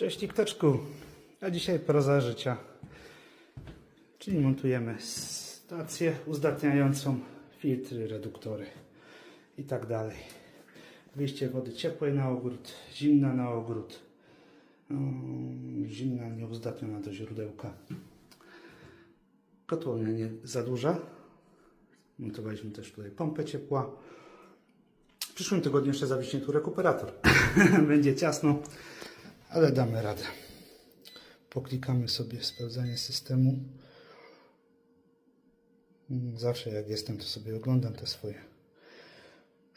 Cześć TikToczku, a dzisiaj proza życia. Czyli montujemy stację uzdatniającą, filtry, reduktory i tak dalej. Wyjście wody ciepłej na ogród, zimna na ogród, mm, zimna nieuzdatniona do źródełka. Kotłownia nie za duża. Montowaliśmy też tutaj pompę ciepła. W przyszłym tygodniu jeszcze zawiśnie tu rekuperator. Będzie ciasno, ale damy radę. Poklikamy sobie sprawdzanie systemu. Mm, Zawsze jak jestem, to sobie oglądam te swoje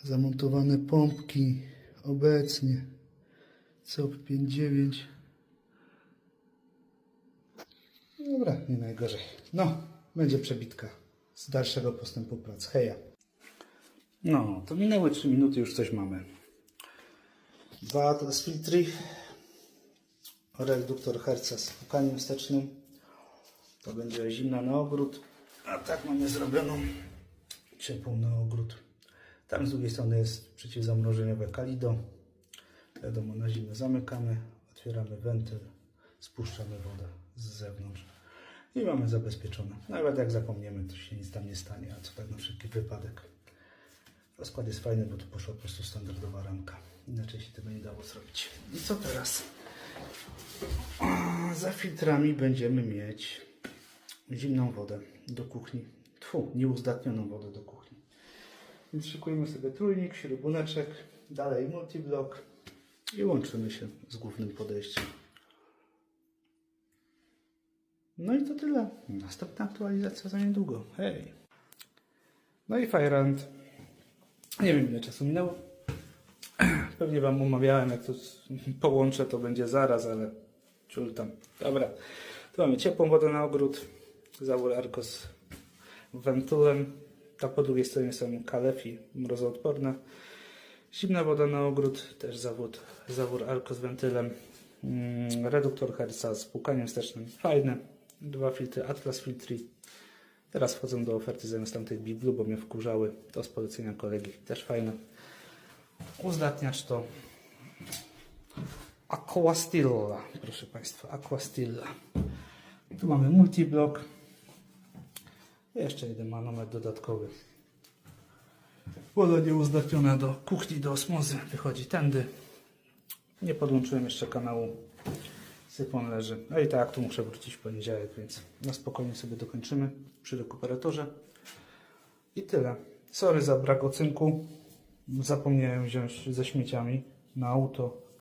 zamontowane pompki. Obecnie COP 5.9. Dobra, nie najgorzej. No, będzie przebitka z dalszego postępu prac. Heja. No, to minęły 3 minuty, już coś mamy. Dwa Atlas filtry, reduktor herca z pukaniem wstecznym. To będzie zimna na ogród, a tak mamy zrobioną ciepłą na ogród. Tam z drugiej strony jest przeciwzamrożeniowe kalido. Wiadomo, na zimę zamykamy, otwieramy wentyl, spuszczamy wodę z zewnątrz i mamy zabezpieczone. Nawet jak zapomniemy, to się nic tam nie stanie, a co tak na wszelki wypadek. Rozkład jest fajny, bo tu poszła po prostu standardowa ramka. Inaczej się tego nie dało zrobić. I co teraz? Za filtrami będziemy mieć zimną wodę do kuchni. Tfu, nieuzdatnioną wodę do kuchni. Więc szykujemy sobie trójnik, śrubuneczek, dalej multiblok i łączymy się z głównym podejściem. No i to tyle. Następna aktualizacja za niedługo. Hej! No i Firehand. Nie wiem ile czasu minęło. Pewnie Wam umawiałem, jak to z- połączę, to będzie zaraz, ale ciul tam. Dobra. Tu mamy ciepłą wodę na ogród. Zawór Arcos wentylem. A po drugiej stronie są kalefi mrozoodporne. Zimna woda na ogród, też zawód, zawór Arcos wentylem. Mm, reduktor herca z pukaniem wstecznym. Fajne. Dwa filtry Atlas Filtry. Teraz wchodzą do oferty zamiast tamtych Big Blue, bo mnie wkurzały. To z polecenia kolegi. Też fajne. Uzdatniacz to Aquastilla, proszę Państwa, Aquastilla. Tu mamy multiblok. Jeszcze jeden manometr dodatkowy. Woda nieuzdatniona do kuchni, do osmozy. Wychodzi tędy. Nie podłączyłem jeszcze kanału. Sypon leży. No i tak, tu muszę wrócić w poniedziałek, więc na spokojnie sobie dokończymy przy rekuperatorze. I tyle. Sorry za brak ocynku. Zapomniałem wziąć ze śmieciami na auto.